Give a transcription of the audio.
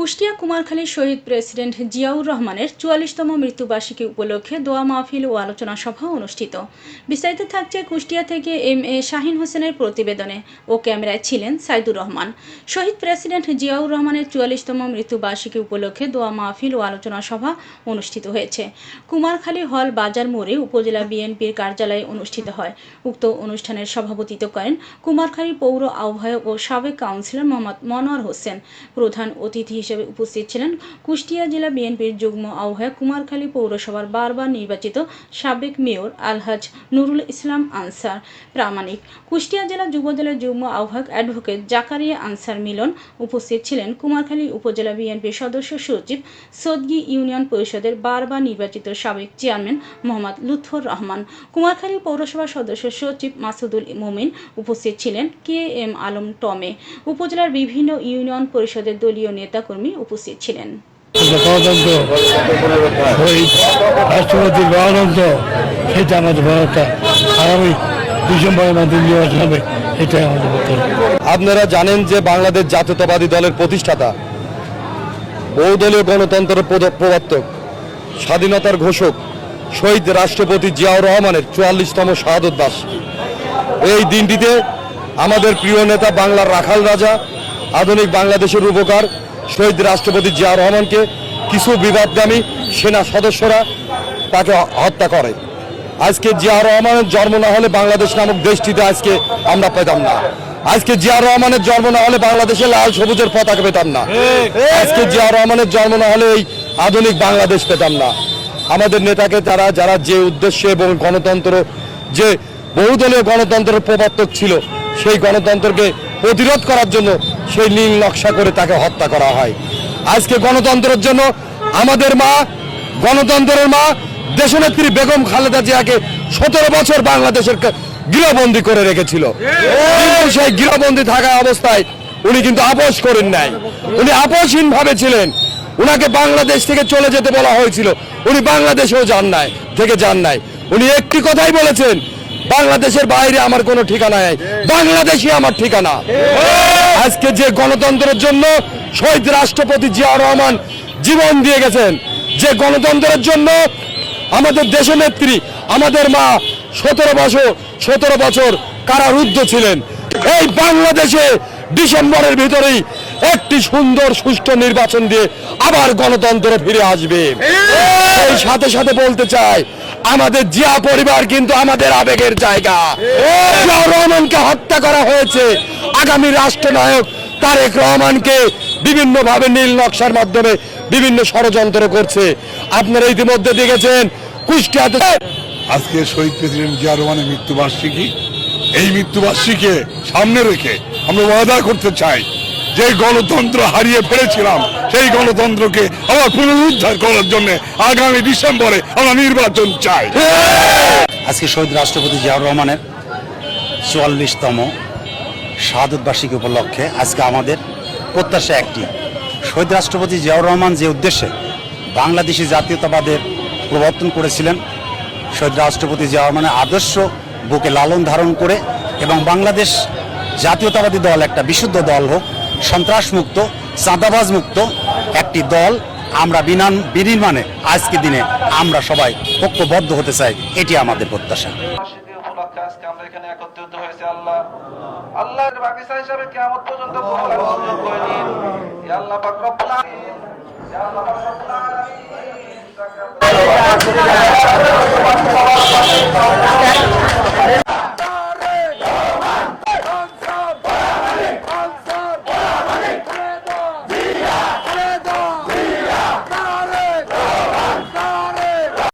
কুষ্টিয়া কুমারখালীর শহীদ প্রেসিডেন্ট জিয়াউর রহমানের চুয়াল্লিশতম মৃত্যুবার্ষিকী উপলক্ষে দোয়া মাহফিল ও আলোচনা সভা অনুষ্ঠিত। বিস্তারিত থাকছে কুষ্টিয়া থেকে এম এ শাহিন হোসেনের প্রতিবেদনে ও ক্যামেরায় ছিলেন সাইদুর রহমান। শহীদ প্রেসিডেন্ট জিয়াউর রহমানের চুয়াল্লিশতম মৃত্যুবার্ষিকী উপলক্ষে দোয়া মাহফিল ও আলোচনা সভা অনুষ্ঠিত হয়েছে। কুমারখালী হল বাজার মোড়ে উপজেলা বিএনপির কার্যালয়ে অনুষ্ঠিত হয়। উক্ত অনুষ্ঠানের সভাপতিত্ব করেন কুমারখালী পৌর আহ্বায়ক ও সাবেক কাউন্সিলর মোহাম্মদ মনোয়ার হোসেন। প্রধান অতিথি হিসেবে উপস্থিত ছিলেন কুষ্টিয়া জেলা বিএনপির যুগ্ম আহ্বায়ক কুমারখালী পৌরসভার বারবার নির্বাচিত সাবেক মেয়র আলহাজ নুরুল ইসলাম আনসার। প্রামাণিক। কুষ্টিয়া জেলা যুবদলের যুগ্ম আহ্বায়ক অ্যাডভোকেট জাকারিয়া আনসার মিলন উপস্থিত ছিলেন কুমারখালী উপজেলা বিএনপির সদস্য সচিব সদগি ইউনিয়ন পরিষদের বারবার নির্বাচিত সাবেক চেয়ারম্যান মোহাম্মদ লুৎফর রহমান। কুমারখালী পৌরসভার সদস্য সচিব মাসুদুল মোমিন উপস্থিত ছিলেন কে এম আলম টমে। উপজেলার বিভিন্ন ইউনিয়ন পরিষদের দলীয় নেতাকর্মী উপস্থিত ছিলেন। গণতন্ত্র গণতন্ত্র সেটা আমাদের বড়টা আগামী ডিসেম্বরের মধ্যে নির্বাচন হবে এটাই আমাদের আপনারা জানেন যে বাংলাদেশ জাতীয়তাবাদী দলের প্রতিষ্ঠাতা বহুদলীয় গণতন্ত্রের প্রবর্তক স্বাধীনতার ঘোষক শহীদ রাষ্ট্রপতি জিয়াউর রহমানের চুয়াল্লিশতম শাহাদত দাস এই দিনটিতে আমাদের প্রিয় নেতা বাংলার রাখাল রাজা আধুনিক বাংলাদেশের উপকার শহীদ রাষ্ট্রপতি জিয়া রহমানকে কিছু বিবাদগামী সেনা সদস্যরা তাকে হত্যা করে। আজকে জিয়াউর রহমানের জন্ম না হলে বাংলাদেশ নামক দেশটিতে আজকে আমরা পেতাম না। আজকে জিয়া রহমানের জন্ম না হলে বাংলাদেশে লাল সবুজের পতাকা পেতাম না। আজকে জিয়াউর রহমানের জন্ম না হলে এই আধুনিক বাংলাদেশ পেতাম না। আমাদের নেতাকে তারা, যারা যে উদ্দেশ্যে এবং গণতন্ত্র, যে বহুদলীয় গণতন্ত্রের প্রবর্তক ছিল, সেই গণতন্ত্রকে প্রতিরোধ করার জন্য সেই নীল নকশা করে তাকে হত্যা করা হয়। আজকে গণতন্ত্রের জন্য আমাদের মা, গণতন্ত্রের মা, দেশনেত্রী বেগম খালেদা জিয়াকে সতেরো বছর বাংলাদেশের গৃহবন্দী করে রেখেছিল। সেই গৃহবন্দী থাকা অবস্থায় উনি কিন্তু আপোষ করেন নাই। উনি আপোষহীন ভাবে ছিলেন। উনাকে বাংলাদেশ থেকে চলে যেতে বলা হয়েছিল। উনি বাংলাদেশেও যান নাই, থেকে যান নাই। উনি একটি কথাই বলেছেন বাংলাদেশের বাইরে আমার কোনো ঠিকানা নেই। বাংলাদেশই আমার ঠিকানা। আজকে যে গণতন্ত্রের জন্য শহীদ রাষ্ট্রপতি জিয়াউর রহমান জীবন দিয়ে গেছেন যে গণতন্ত্রের জন্য আমাদের দেশনেত্রী আমাদের মা সতেরো বছর সতেরো বছর কারারুদ্ধ ছিলেন। এই বাংলাদেশে ডিসেম্বরের ভিতরেই একটি সুন্দর সুষ্ঠু নির্বাচন দিয়ে আবার গণতন্ত্র ফিরে আসবে। এই সাথে সাথে বলতে চাই আমাদের জিয়া পরিবার কিন্তু আমাদের আবেগের জায়গা। রহমানকে হত্যা করা হয়েছে। আগামী রাষ্ট্রনায়ক তারেক রহমানকে বিভিন্নভাবে নীল নকশার মাধ্যমে বিভিন্ন ষড়যন্ত্র করছে। আপনারা ইতিমধ্যে দেখেছেন কুষ্টিয়াতে আজকে শহীদ প্রেসিডেন্ট জিয়া রহমানের মৃত্যুবার্ষিকী। এই মৃত্যুবার্ষিকীকে সামনে রেখে আমরা ওয়াদা করতে চাই যে গণতন্ত্র হারিয়ে ফেলেছিলাম, সেই গণতন্ত্রকে আবার পুনরুদ্ধার করার জন্য আগামী ডিসেম্বরে আমরা নির্বাচন চাই। আজকে শহীদ রাষ্ট্রপতি জিয়াউর রহমানের চুয়াল্লিশতম শাহাদত উপলক্ষে আজকে আমাদের প্রত্যাশা একটি। শহীদ রাষ্ট্রপতি জিয়াউর রহমান যে উদ্দেশ্যে বাংলাদেশি জাতীয়তাবাদের প্রবর্তন করেছিলেন, শহীদ রাষ্ট্রপতি জিয়াউর রহমানের আদর্শ বুকে লালন ধারণ করে এবং বাংলাদেশ জাতীয়তাবাদী দল, একটা বিশুদ্ধ দল হোক সন্ত্রাসমুক্ত চাঁদাবাজ মুক্ত একটি দল আমরা বিনান বিনির্মাণে আজকে দিনে আমরা সবাই ঐক্যবদ্ধ হতে চাই। এটি আমাদের প্রত্যাশা। আল্লাহ। আল্লাহ